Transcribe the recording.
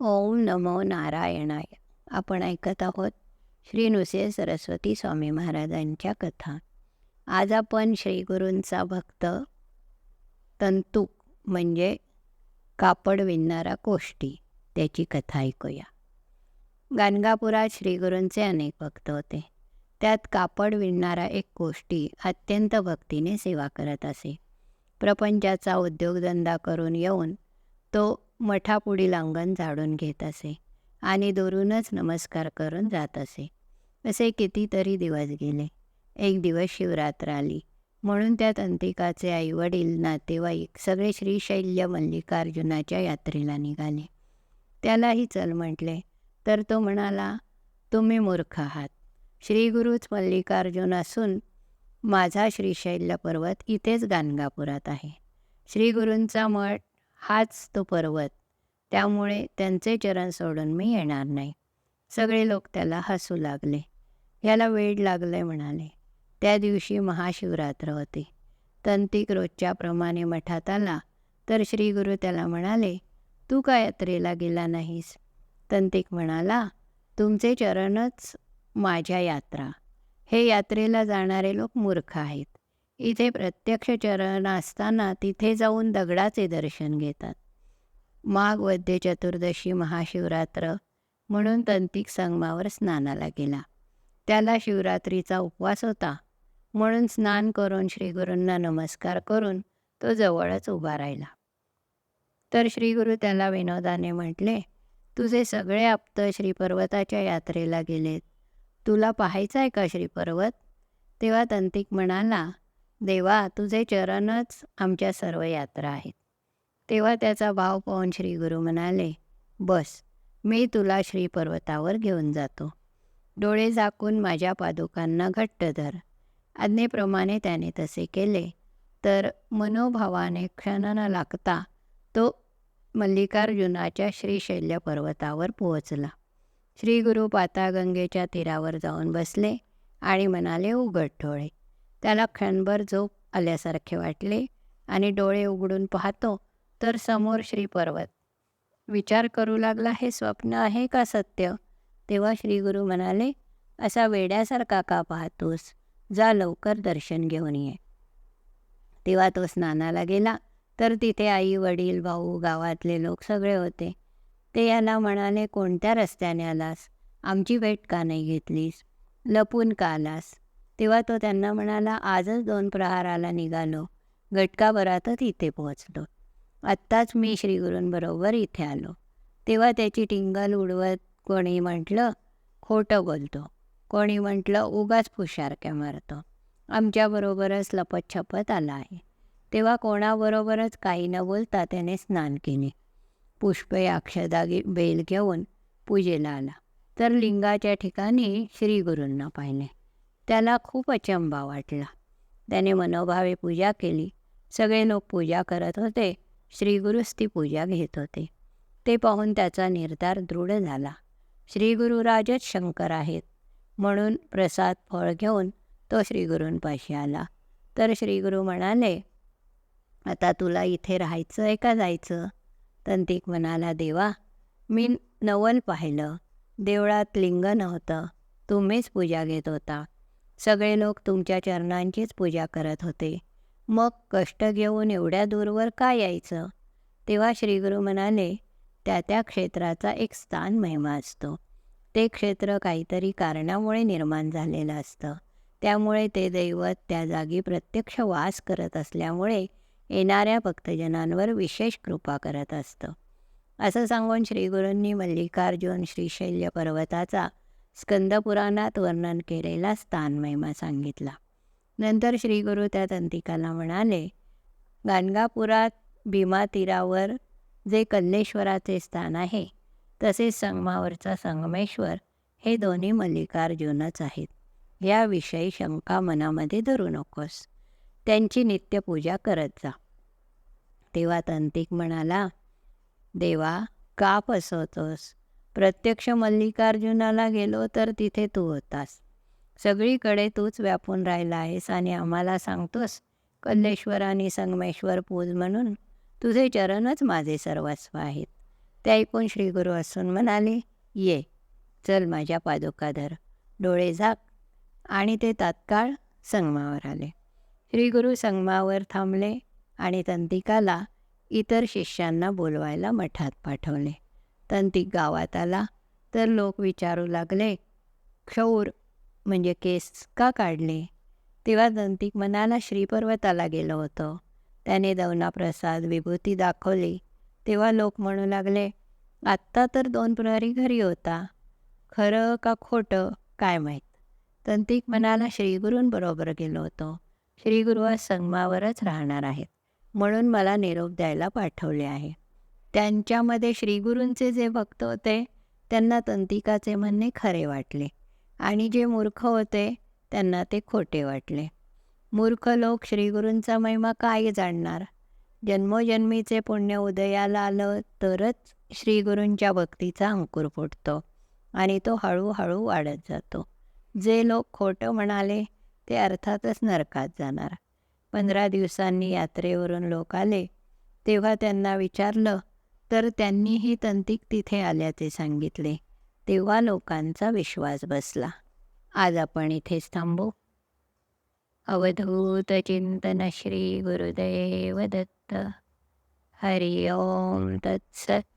ओम नमो नारायणाय. आपण ऐकत आहोत श्री नृसिंह सरस्वती स्वामी महाराजांच्या कथा. आज आपण श्रीगुरूंचा भक्त तंतुक म्हणजे कापड विणणारा कोष्टी त्याची कथा ऐकूया. गाणगापुरात श्रीगुरूंचे अनेक भक्त होते. त्यात कापड विणणारा एक कोष्टी अत्यंत भक्तीने सेवा करत असे. प्रपंचाचा उद्योगधंदा करून येऊन तो मठापुढील अंगण झाडून घेत असे आणि दुरूनच नमस्कार करून जात असे. असे कितीतरी दिवस गेले. एक दिवस शिवरात्र आली. म्हणून त्यात अंतिकाचे आईवडील नातेवाईक सगळे श्रीशैल्य मल्लिकार्जुनाच्या यात्रेला निघाले. त्यालाही चल म्हटले तर तो म्हणाला तुम्ही मूर्ख आहात. श्रीगुरूच मल्लिकार्जुन असून माझा श्रीशैल्य पर्वत इथेच गाणगापुरात आहे. श्रीगुरूंचा मठ हाच तो पर्वत. त्यामुळे त्यांचे चरण सोडून मी येणार नाही. सगळे लोक त्याला हसू लागले. याला वेळ लागले म्हणाले. त्या दिवशी महाशिवरात्र होती. तंतिक रोजच्याप्रमाणे मठात आला. तर श्रीगुरू त्याला म्हणाले तू का यात्रेला गेला नाहीस? तंतिक म्हणाला तुमचे चरणच माझ्या यात्रा. हे यात्रेला जाणारे लोक मूर्ख आहेत. इथे प्रत्यक्ष चरण असताना तिथे जाऊन दगडाचे दर्शन घेतात. माघ वद्य चतुर्दशी महाशिवरात्र म्हणून तंतिक संगमावर स्नानाला गेला. त्याला शिवरात्रीचा उपवास होता. म्हणून स्नान करून श्रीगुरूंना नमस्कार करून तो जवळच उभा राहिला. तर श्रीगुरू त्याला विनोदाने म्हटले तुझे सगळे आप्त श्रीपर्वताच्या यात्रेला गेलेत. तुला पाहायचं आहे का श्रीपर्वत? तेव्हा तंतिक म्हणाला देवा तुझे चरणच आमच्या सर्व यात्रा आहेत. तेव्हा त्याचा भाव पाहून श्री गुरु म्हणाले बस मी तुला श्री पर्वतावर घेऊन जातो. डोळे झाकून माझ्या पादुकांना घट्ट धर. आज्ञेप्रमाणे त्याने तसे केले. तर मनोभावाने क्षण न लागता तो मल्लिकार्जुनाच्या श्रीशैल्य पर्वतावर पोहोचला. श्री गुरु पाताळगंगेच्या तीरावर जाऊन बसले आणि म्हणाले उघड डोळे. त्याला क्षणभर झोप आल्यासारखे वाटले आणि डोळे उघडून पाहतो तर समोर श्री पर्वत विचार करू लागला हे स्वप्न आहे का सत्य? तेव्हा श्रीगुरु म्हणाले असा वेड्यासारखा का पाहतोस? जा लवकर दर्शन घेऊन ये. तेव्हा तो स्नानाला गेला तर तिथे आई वडील भाऊ गावातले लोक सगळे होते. ते याला म्हणाले कोणत्या रस्त्याने आलास? आमची भेट का नाही घेतलीस? लपून का आलास? तेव्हा तो त्यांना म्हणाला आजच दोन प्रहाराला निघालो. घटकाभरातच इथे पोहोचलो. आत्ताच मी श्रीगुरूंबरोबर इथे आलो. तेव्हा त्याची टिंगल उडवत कोणी म्हटलं खोटं बोलतो. कोणी म्हटलं उगाच फुशारक्या मारतो आमच्याबरोबरच लपतछपत आला आहे. तेव्हा कोणाबरोबरच काही न बोलता त्याने स्नान केले. पुष्पे अक्षदागी बेल घेऊन पूजेला आला. तर लिंगाच्या ठिकाणी श्रीगुरूंना पाहिले. त्याला खूप अचंबा वाटला. त्याने मनोभावे पूजा केली. सगळे लोक पूजा करत होते. श्रीगुरूच ती पूजा घेत होते. ते पाहून त्याचा निर्धार दृढ झाला. श्रीगुरुराजच शंकर आहेत. म्हणून प्रसाद फळ घेऊन तो श्रीगुरूंपाशी आला. तर श्रीगुरू म्हणाले आता तुला इथे राहायचं आहे का जायचं? तंतिक म्हणाला देवा मी नवल पाहिलं. देवळात लिंग नव्हतं. तुम्हीच पूजा घेत होता. सगळे लोक तुमच्या चरणांचीच पूजा करत होते. मग कष्ट घेऊन एवढ्या दूरवर का यायचं? तेव्हा श्रीगुरू म्हणाले त्या त्या क्षेत्राचा एक स्थान महिमा असतो. ते क्षेत्र काहीतरी कारणामुळे निर्माण झालेलं असतं. त्यामुळे ते दैवत त्या जागी प्रत्यक्ष वास करत असल्यामुळे येणाऱ्या भक्तजनांवर विशेष कृपा करत असतं. असं सांगून श्रीगुरूंनी मल्लिकार्जुन श्रीशैल्य पर्वताचा स्कंदपुराणात वर्णन केलेला स्थान महिमा सांगितला. नंतर श्रीगुरु त्या तंतिकाला म्हणाले गाणगापुरात भीमा तीरावर जे कल्लेश्वराचे स्थान आहे तसेच संगमावरचा संगमेश्वर हे दोन्ही मल्लिकार्जुनच आहेत. याविषयी शंका मनामध्ये धरू नकोस. त्यांची नित्यपूजा करत जा. तेव्हा तंतिक म्हणाला देवा का फसवतोस? प्रत्यक्ष मल्लिकार्जुनाला गेलो तर तिथे तू होतास. सगळीकडे तूच व्यापून राहिला आहेस आणि आम्हाला सांगतोस कल्लेश्वर आणि संगमेश्वर पूज म्हणून तुझे चरणच माझे सर्वस्व आहेत. ते ऐकून श्रीगुरू असून म्हणाले ये चल माझ्या पादुकाधर. डोळे झाक आणि ते तात्काळ संगमावर आले. श्रीगुरू संगमावर थांबले आणि तंतिकाला इतर शिष्यांना बोलवायला मठात पाठवले. तंतिक गावात आला तर लोक विचारू लागले क्षौर म्हणजे केस का काढले? तेव्हा दंतिक मनाला श्रीपर्वताला गेलो होतो. त्याने दवनाप्रसाद विभूती दाखवली. तेव्हा लोक म्हणू लागले आत्ता तर दोन प्रहरी घरी होता. खरं का खोटं काय माहीत? तंतिक मनाला श्रीगुरूंबरोबर गेलो होतो. श्रीगुरू आज संगमावरच राहणार आहेत. म्हणून मला निरोप द्यायला पाठवले आहे. त्यांच्यामध्ये श्रीगुरूंचे जे भक्त होते त्यांना तंतिकाचे म्हणणे खरे वाटले. आणि जे मूर्ख होते त्यांना ते खोटे वाटले. मूर्ख लोक श्रीगुरूंचा महिमा काय जाणणार? जन्मोजन्मीचे पुण्य उदयाला आलं तरच श्रीगुरूंच्या भक्तीचा अंकुर फुटतो आणि तो हळूहळू वाढत जातो. जे लोक खोटं म्हणाले ते अर्थातच नरकात जाणार. पंधरा दिवसांनी यात्रेवरून लोक आले. तेव्हा त्यांना विचारलं तर त्यांनीही तंतिक तिथे आल्याचे सांगितले. तेव्हा लोकांचा विश्वास बसला. आज आपण इथेच थांबू. अवधूत चिंतन श्री गुरुदेव दत्त. हरि ओम तत्सत.